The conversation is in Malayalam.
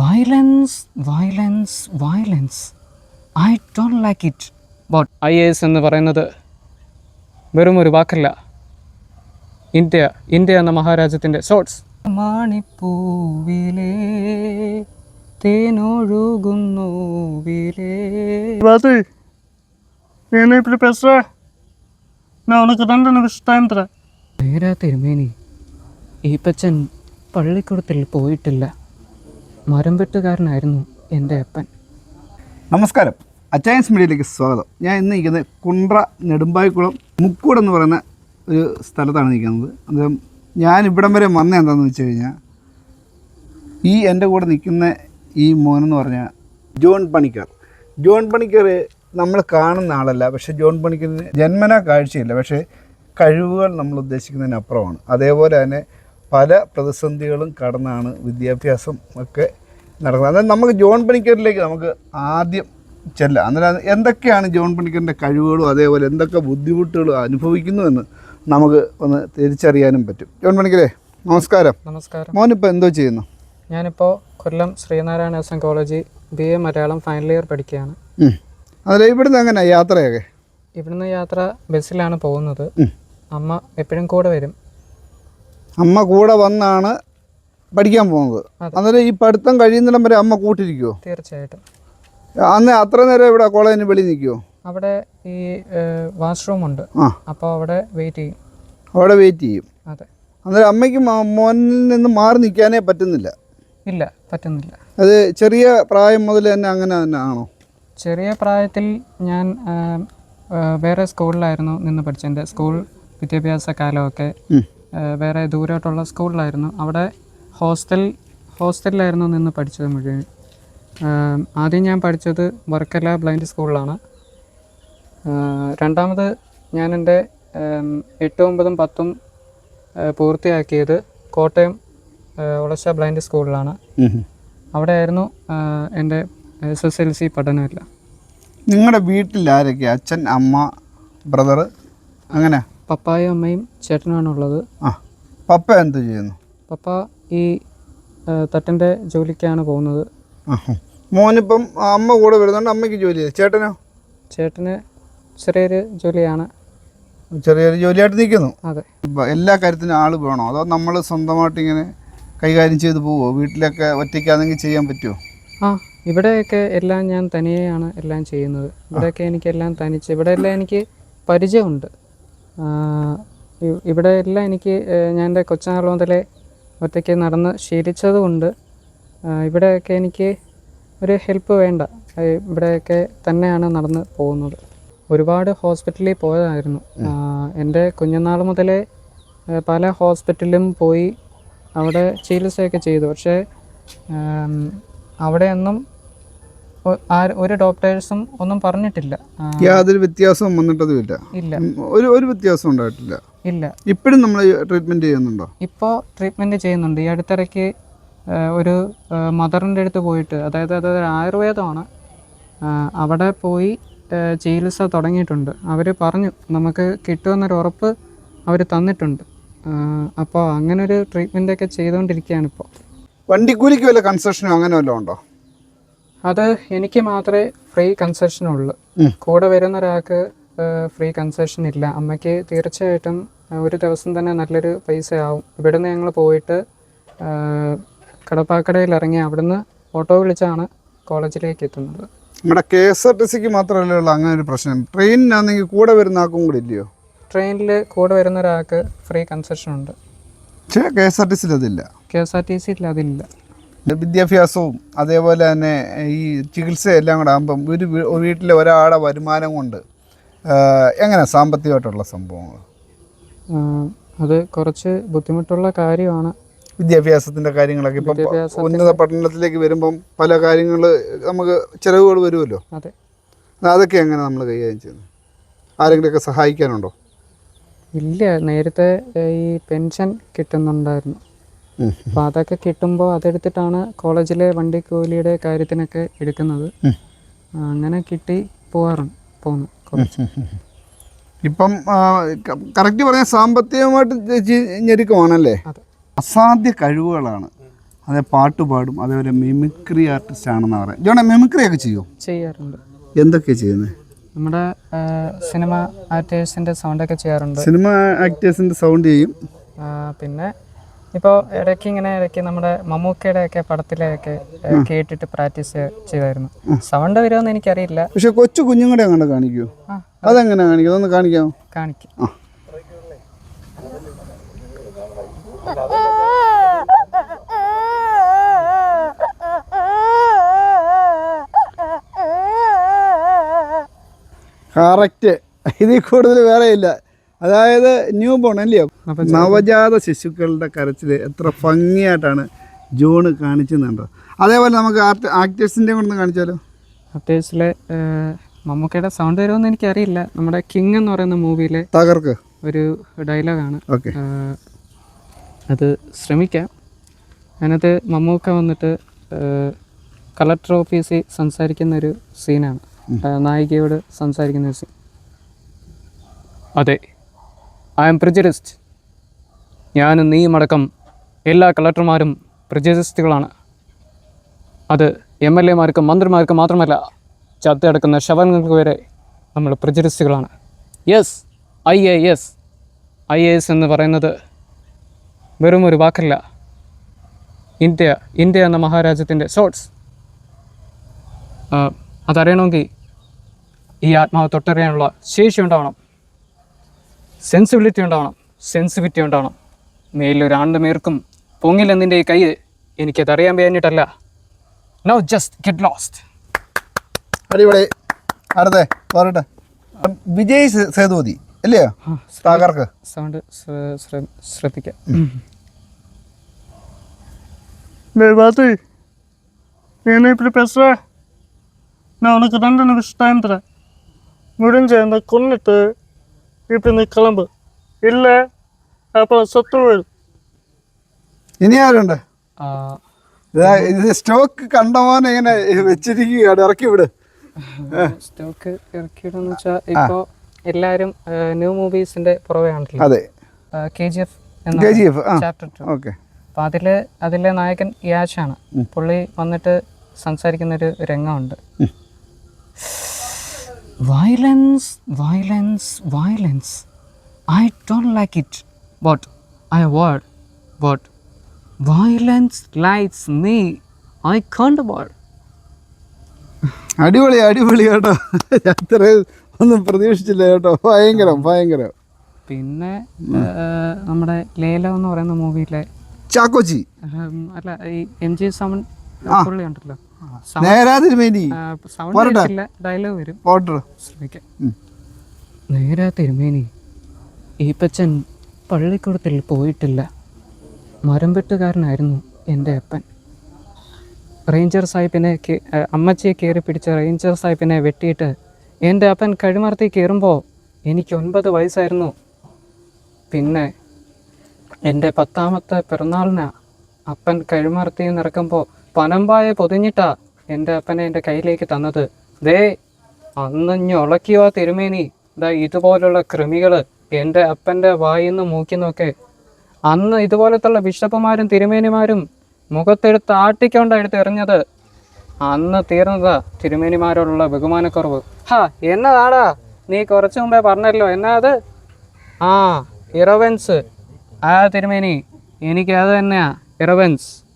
Violence violence violence I don't like it but I S എന്ന് പറയുന്നത് വെറും ഒരു വാക്കല്ല. ഇന്ത്യ ഇന്ത്യ എന്ന മഹാരാജ്യത്തിന്റെ ഷോർട്സ് മാണിപ്പൂവിലേ തേനൊഴുകുന്നു വിലേ. ഞാൻ ഉനക്ക് രണ്ടെണ്ണം വിശ് നേരാ തിരുമേനി. ഈപ്പച്ചൻ പള്ളിക്കൂടത്തിൽ പോയിട്ടില്ല. മരംവെട്ടുകാരനായിരുന്നു എന്റെ അപ്പൻ. നമസ്കാരം. അച്ചായൻസ് മീഡിയയിലേക്ക് സ്വാഗതം. ഞാൻ ഇന്ന് നിൽക്കുന്നത് കുണ്ട്ര നെടുമ്പായിക്കുളം മുക്കൂട് എന്ന് പറയുന്ന ഒരു സ്ഥലത്താണ് നിൽക്കുന്നത് അദ്ദേഹം ഞാൻ ഇവിടം വരെ വന്ന എന്താണെന്ന് വെച്ച് കഴിഞ്ഞാൽ ഈ എന്റെ കൂടെ നിൽക്കുന്ന ഈ മോനെന്ന് പറഞ്ഞാൽ ജോൺ പണിക്കർ. ജോൺ പണിക്കർ നമ്മൾ കാണുന്ന ആളല്ല. പക്ഷേ ജോൺ പണിക്കറിന് ജന്മനാ കാഴ്ചയില്ല. പക്ഷേ കഴിവുകൾ നമ്മൾ ഉദ്ദേശിക്കുന്നതിനപ്പുറമാണ് അതേപോലെ തന്നെ പല പ്രതിസന്ധികളും കടന്നാണ് വിദ്യാഭ്യാസം ഒക്കെ നടക്കുന്നത്. അതായത് നമുക്ക് ജോൺ പണിക്കറിലേക്ക് നമുക്ക് ആദ്യം ചെല്ലാം. അന്നേരം എന്തൊക്കെയാണ് ജോൺ പണിക്കറിന്റെ കഴിവുകളും അതേപോലെ എന്തൊക്കെ ബുദ്ധിമുട്ടുകളും അനുഭവിക്കുന്നു എന്ന് നമുക്ക് ഒന്ന് തിരിച്ചറിയാനും പറ്റും. ജോൺ പണിക്കരേ നമസ്കാരം. നമസ്കാരം. മോനിപ്പോൾ എന്തോ ചെയ്യുന്നു? ഞാനിപ്പോൾ Kollam Sreenarayana S N college B A Malayalam final year പഠിക്കുകയാണ്. അതിൽ ഇവിടുന്ന് എങ്ങനെയാണ് യാത്രയൊക്കെ? ഇവിടുന്ന് യാത്ര ബസ്സിലാണ് പോകുന്നത്. അമ്മ എപ്പോഴും കൂടെ വരും. അമ്മ കൂടെ വന്നാണ് പഠിക്കാൻ പോകുന്നത്. അന്നേരം ഈ പഠിത്തം കഴിയുന്നിടം വരെ അമ്മ കൂട്ടിരിക്കുമോ തീർച്ചയായിട്ടും. അന്ന് അത്ര നേരം ഇവിടെ കോളേജിന് വെളി നിൽക്കുമോ അവിടെ ഈ വാഷ്റൂം ഉണ്ട്. അപ്പോൾ അവിടെ വെയിറ്റ് ചെയ്യും. അവിടെ വെയിറ്റ് ചെയ്യും. അതെ. അന്നേരം അമ്മയ്ക്ക് മോനിൽ നിന്ന് മാറി നിൽക്കാനേ പറ്റുന്നില്ല. ഇല്ല പറ്റുന്നില്ല. അത് ചെറിയ പ്രായം മുതൽ തന്നെ അങ്ങനെ തന്നെ ആണോ? ചെറിയ പ്രായത്തിൽ ഞാൻ വേറെ സ്കൂളിലായിരുന്നു നിന്ന് പഠിച്ചത്. എന്റെ സ്കൂൾ വിദ്യാഭ്യാസ കാലമൊക്കെ. വേറെ ദൂരോട്ടുള്ള സ്കൂളിലായിരുന്നു. അവിടെ ഹോസ്റ്റൽ ഹോസ്റ്റലിലായിരുന്നു നിന്ന് പഠിച്ചത് മുഴുവൻ. ആദ്യം ഞാൻ പഠിച്ചത് വർക്കല ബ്ലൈൻഡ് സ്കൂളിലാണ്. രണ്ടാമത് ഞാൻ എന്റെ എട്ടും ഒമ്പതും പത്തും പൂർത്തിയാക്കിയത് കോട്ടയം ഉളശ ബ്ലൈൻഡ് സ്കൂളിലാണ്. അവിടെയായിരുന്നു എന്റെ എസ് എസ് എൽ സി പഠനമില്ല. നിങ്ങളുടെ വീട്ടിൽ ആരൊക്കെയാണ് അച്ഛൻ അമ്മ ബ്രദർ അങ്ങനെ? പപ്പായും അമ്മയും ചേട്ടനുമാണുള്ളത്. ആ പപ്പ എന്ത് ചെയ്യുന്നു? പപ്പ ഈ തട്ടന്റെ ജോലിക്കാണ് പോകുന്നത്. മോനിപ്പം അമ്മ കൂടെ വരുന്നുണ്ട് അമ്മയ്ക്ക് ജോലി ചെയ്തു ചേട്ടനോ? ചേട്ടന് ചെറിയൊരു ജോലിയാണ്. ചെറിയൊരു ജോലിയായിട്ട് നിൽക്കുന്നു. അതെ. എല്ലാ കാര്യത്തിനും ആൾ വേണോ? അതോ നമ്മൾ സ്വന്തമായിട്ട് ഇങ്ങനെ കൈകാര്യം ചെയ്ത് പോവോ? വീട്ടിലൊക്കെ ഒറ്റയ്ക്കാണെങ്കിൽ ചെയ്യാൻ പറ്റുമോ ആ ഇവിടെയൊക്കെ എല്ലാം ഞാൻ തനിയെയാണ് എല്ലാം ചെയ്യുന്നത്. ഇവിടെയൊക്കെ എനിക്ക് എല്ലാം തനിച്ച് ഇവിടെ എല്ലാം എനിക്ക് പരിചയമുണ്ട്. ഇവിടെ എല്ലാം എനിക്ക് ഞാൻ എന്റെ കൊച്ചുനാൾ മുതലേ ഒറ്റയ്ക്ക് നടന്ന് ശീലിച്ചത് കൊണ്ട് ഇവിടെയൊക്കെ എനിക്ക് ഒരു ഹെൽപ്പ് വേണ്ട. ഇവിടെയൊക്കെ തന്നെയാണ് നടന്ന് പോകുന്നത്. ഒരുപാട് ഹോസ്പിറ്റലിൽ പോയതായിരുന്നു. എന്റെ കുഞ്ഞുനാൾ മുതലേ പല ഹോസ്പിറ്റലിലും പോയി അവിടെ ചികിത്സയൊക്കെ ചെയ്തു. പക്ഷേ അവിടെയൊന്നും ഒരു ഡോക്ടേഴ്സും ഒന്നും പറഞ്ഞിട്ടില്ല. യാതൊരു വ്യത്യാസവും വന്നിട്ടതുമില്ല. ഇല്ല. ഒരു ഒരു വ്യത്യാസം ഉണ്ടായിട്ടില്ല. ഇല്ല. ഇപ്പോഴും നമ്മൾ ട്രീറ്റ്മെന്റ് ചെയ്യുന്നുണ്ടോ? ഇപ്പോ ട്രീറ്റ്മെന്റ് ചെയ്യുന്നുണ്ട്. ഈ അടുത്തിടയ്ക്ക് ഒരു മദറിന്റെ അടുത്ത് പോയിട്ട് അതായത് അത് ആയുർവേദമാണ്. അവിടെ പോയി ചികിത്സ തുടങ്ങിയിട്ടുണ്ട്. അവർ പറഞ്ഞു നമുക്ക് കിട്ടുമെന്നൊരു ഉറപ്പ് അവർ തന്നിട്ടുണ്ട്. അപ്പോൾ അങ്ങനെ ഒരു ട്രീറ്റ്മെന്റൊക്കെ ചെയ്തുകൊണ്ടിരിക്കുകയാണ് ഇപ്പോൾ വണ്ടിക്കൂലിക്ക് വല്ല കൺസെഷനോ അങ്ങനെ വല്ലതും ഉണ്ടോ? അത് എനിക്ക് മാത്രമേ ഫ്രീ കൺസെഷൻ ഉള്ളൂ. കൂടെ വരുന്ന ഒരാൾക്ക് ഫ്രീ കൺസെഷൻ ഇല്ല. അമ്മയ്ക്ക് തീർച്ചയായിട്ടും ഒരു ദിവസം തന്നെ നല്ലൊരു പൈസ ആവും ഇവിടുന്ന് ഞങ്ങൾ പോയിട്ട് കടപ്പാക്കടയിൽ ഇറങ്ങി അവിടുന്ന് ഓട്ടോ വിളിച്ചാണ് കോളേജിലേക്ക് എത്തുന്നത്. നമ്മുടെ കെ എസ് ആർ ടി സിക്ക് മാത്രമല്ലേ ഉള്ളൂ അങ്ങനെ ഒരു പ്രശ്നം. ട്രെയിനിനാണെങ്കിൽ കൂടെ വരുന്ന ആൾക്കും കൂടി ഇല്ലയോ? ട്രെയിനിൽ കൂടെ വരുന്ന ഒരാൾക്ക് ഫ്രീ കൺസെഷൻ ഉണ്ട്. പക്ഷേ കെ എസ് ആർ ടി സിയിൽ അതില്ല കെ എസ് ആർ ടി സിയിൽ അതില്ല വിദ്യാഭ്യാസവും അതേപോലെ തന്നെ ഈ ചികിത്സയെല്ലാം കൂടെ ആകുമ്പം ഒരു വീട്ടിലെ ഒരാളുടെ വരുമാനം കൊണ്ട് എങ്ങനെ സാമ്പത്തികമായിട്ടുള്ള സംഭവങ്ങൾ അത് കുറച്ച് ബുദ്ധിമുട്ടുള്ള കാര്യമാണ്. വിദ്യാഭ്യാസത്തിന്റെ കാര്യങ്ങളൊക്കെ ഇപ്പം ഉന്നത പഠനത്തിലേക്ക് വരുമ്പം പല കാര്യങ്ങൾ നമുക്ക് ചിലവുകൾ വരുമല്ലോ. അതെ. അതൊക്കെ എങ്ങനെ നമ്മൾ കൈകാര്യം ചെയ്യുന്നത് ആരെങ്കിലുമൊക്കെ സഹായിക്കാനുണ്ടോ? ഇല്ല നേരത്തെ ഈ പെൻഷൻ കിട്ടുന്നുണ്ടായിരുന്നു. അപ്പോൾ അതൊക്കെ കിട്ടുമ്പോൾ അതെടുത്തിട്ടാണ് കോളേജിലെ വണ്ടി കൂലിയുടെ കാര്യത്തിനൊക്കെ എടുക്കുന്നത്. അങ്ങനെ കിട്ടി പോവാറുണ്ട് പോകുന്നു ഇപ്പം കറക്റ്റ് പറഞ്ഞാൽ സാമ്പത്തികമായിട്ട് ഞെരുക്കമാണല്ലേ? അസാധ്യ കഴിവുകളാണ്. അതേ പാട്ട് പാടും അതേപോലെ മിമിക്രി ആർട്ടിസ്റ്റ് ആണെന്ന് പറയാം ജോണെ മിമിക്രി ഒക്കെ ചെയ്യോ? ചെയ്യാറുണ്ട്. എന്തൊക്കെ ചെയ്യുന്നത് നമ്മുടെ സിനിമ ആക്ടേഴ്സിന്റെ സൗണ്ട് ഒക്കെ ചെയ്യാറുണ്ട്. സിനിമ ആക്ടേഴ്സിന്റെ സൗണ്ട് ചെയ്യും. പിന്നെ ഇപ്പോൾ ഇടയ്ക്ക് ഇങ്ങനെ ഇടയ്ക്ക് നമ്മുടെ മമ്മൂക്കയുടെ ഒക്കെ പടത്തിലെയൊക്കെ കേട്ടിട്ട് പ്രാക്ടീസ് ചെയ്തായിരുന്നു. സൗണ്ട് വരുമെന്ന് എനിക്കറിയില്ല. പക്ഷെ കൊച്ചു കുഞ്ഞുങ്ങളെ അങ്ങനെ കാണിക്കൂ? അതെങ്ങനെ കാണിക്കും? അതൊന്ന് കാണിക്കാമോ? കാണിക്കും. ആ. കറക്റ്റ്. ഇതിൽ കൂടുതൽ വേറെ ഇല്ല അതായത് ന്യൂ ബോൺ അല്ലയോ നവജാത ശിശുക്കളുടെ കരച്ചിൽ എത്ര ഭംഗിയായിട്ടാണ് ജോണ് കാണിച്ചെന്നുണ്ടോ? അതേപോലെ നമുക്ക് ആക്ടേഴ്സിന്റെ കൊണ്ട് കാണിച്ചാലോ? ആക്ടേഴ്സിലെ മമ്മൂക്കയുടെ സൗണ്ട് വരുമെന്ന് എനിക്കറിയില്ല. നമ്മുടെ കിങ് എന്ന് പറയുന്ന മൂവിയിലെ തകർക്ക്. ഒരു ഡയലോഗാണ് ഓക്കെ. അത് ശ്രമിക്കാം. അതിനകത്ത് മമ്മൂക്ക വന്നിട്ട് കളക്ടർ ഓഫീസിൽ സംസാരിക്കുന്ന ഒരു സീനാണ് നായികയോട് സംസാരിക്കുന്ന ഒരു സീൻ അതെ. ഐ എം പ്രിജറിസ്റ്റ് ഞാനും നീയും അടക്കം എല്ലാ കളക്ടർമാരും പ്രിജറിസ്റ്റുകളാണ് അത് എം എൽ എമാർക്കും മന്ത്രിമാർക്കും മാത്രമല്ല ചത്തടക്കുന്ന ശവങ്ങൾക്ക് വരെ നമ്മൾ പ്രചരിസ്റ്റുകളാണ് yes I A S I A S എന്ന് പറയുന്നത് വെറും ഒരു വാക്കല്ല. ഇന്ത്യ ഇന്ത്യ എന്ന മഹാരാജ്യത്തിന്റെ ഷോർട്സ് അതറിയണമെങ്കിൽ ഈ ആത്മാവ് തൊട്ടറിയാനുള്ള ശേഷി ഉണ്ടാവണം. സെൻസിബിലിറ്റി ഉണ്ടാവണം. സെൻസിറ്റിവിറ്റി ഉണ്ടാവണം. മേലൊരാണ്ട് മേർക്കും പൊങ്ങില്ലെന്നിന്റെ ഈ കൈ എനിക്കതറിയാൻ വേണ്ടിയിട്ടല്ല. നൗ ജസ്റ്റ് ഗെറ്റ് ലോസ്റ്റ് അടിപൊളി. അടുത്തേ പോരട്ടെ വിജയ് സേതുപതി അല്ലേ സ്ഥാകർക്ക് സൗണ്ട് ശ്രദ്ധിക്കാം. నేను ఇప్పుడు పెసరా నా ఉనకు തരാം నిమిషం టైం తర தரேன் முடிஞ்ச அந்த கொன்னுட்டு இப்படி நீ கிளம்பு இல்லை அப்புறம் சத்து போயிடும் ഇനി ആരുണ്ട് ആ, ഇതാ ഇത് സ്റ്റോക്ക് കണ്ടമാനം ഇങ്ങനെ വെച്ചിരിക്കുകയാണ് ഇറക്കി വിട് സ്റ്റോക്ക് ഇറക്കിയിടെന്ന് വെച്ചാൽ ഇപ്പോൾ എല്ലാവരും ന്യൂ മൂവീസിന്റെ പുറകെ ആണല്ലോ അതെ K G F K G F ആ ചാപ്റ്റർ ടു ഓക്കെ അപ്പം അതില് അതിലെ നായകൻ യാഷാണ് പുള്ളി വന്നിട്ട് സംസാരിക്കുന്ന ഒരു രംഗമുണ്ട് violence violence violence I don't like it but I avoid but violence likes me I can't avoid അടിപൊളി അടിപൊളി കേട്ടോ. അത്ര ഒന്നും പ്രതീക്ഷിച്ചില്ല കേട്ടോ. ഭയങ്കരം ഭയങ്കരം. പിന്നെ നമ്മുടെ ലേലം എന്ന് പറയുന്ന മൂവിയിലെ ചാക്കോച്ചി. അല്ല ഈ എം ജി സമൻ പുള്ളി ഉണ്ടല്ലോ നേരാതിരുമേനി ഡയലോഗ് വരും. നേരാ തിരുമേനി. ഈപ്പച്ചൻ പള്ളിക്കൂടത്തിൽ പോയിട്ടില്ല. മരംപെട്ടുകാരനായിരുന്നു എന്റെ അപ്പൻ. റേഞ്ചർ സാഹിബിനെ അമ്മച്ചിയെ കയറി പിടിച്ച റേഞ്ചർ സാഹിബിനെ വെട്ടിയിട്ട് എന്റെ അപ്പൻ കഴിമർത്തി കയറുമ്പോൾ എനിക്ക് ഒൻപത് വയസ്സായിരുന്നു. പിന്നെ എന്റെ പത്താമത്തെ പിറന്നാളിന് അപ്പൻ കഴിമർത്തി നിറക്കുമ്പോൾ പനമ്പായ പൊതിഞ്ഞിട്ടാ എന്റെ അപ്പനെ എന്റെ കയ്യിലേക്ക് തന്നത്. ദേ അന്ന് ഞൊളക്കിയോ തിരുമേനി. ദാ ഇതുപോലുള്ള കൃമികൾ എന്റെ അപ്പന്റെ വായിൽ വായിന്ന് മൂക്കിന്നൊക്കെ അന്ന് ഇതുപോലത്തുള്ള ബിഷപ്പുമാരും തിരുമേനിമാരും മുഖത്തെടുത്ത് ആട്ടിക്കൊണ്ടാണ് എടുത്ത് എറിഞ്ഞത്. അന്ന് തീർന്നതാ തിരുമേനിമാരോടുള്ള ബഹുമാനക്കുറവ്. ഹാ എന്നതാടാ? നീ കുറച്ച് മുമ്പേ പറഞ്ഞല്ലോ എന്നാ അത്? ആ ഇറവൻസ്. ആ തിരുമേനി എനിക്ക് അത് തന്നെയാ ഇറവൻസ്.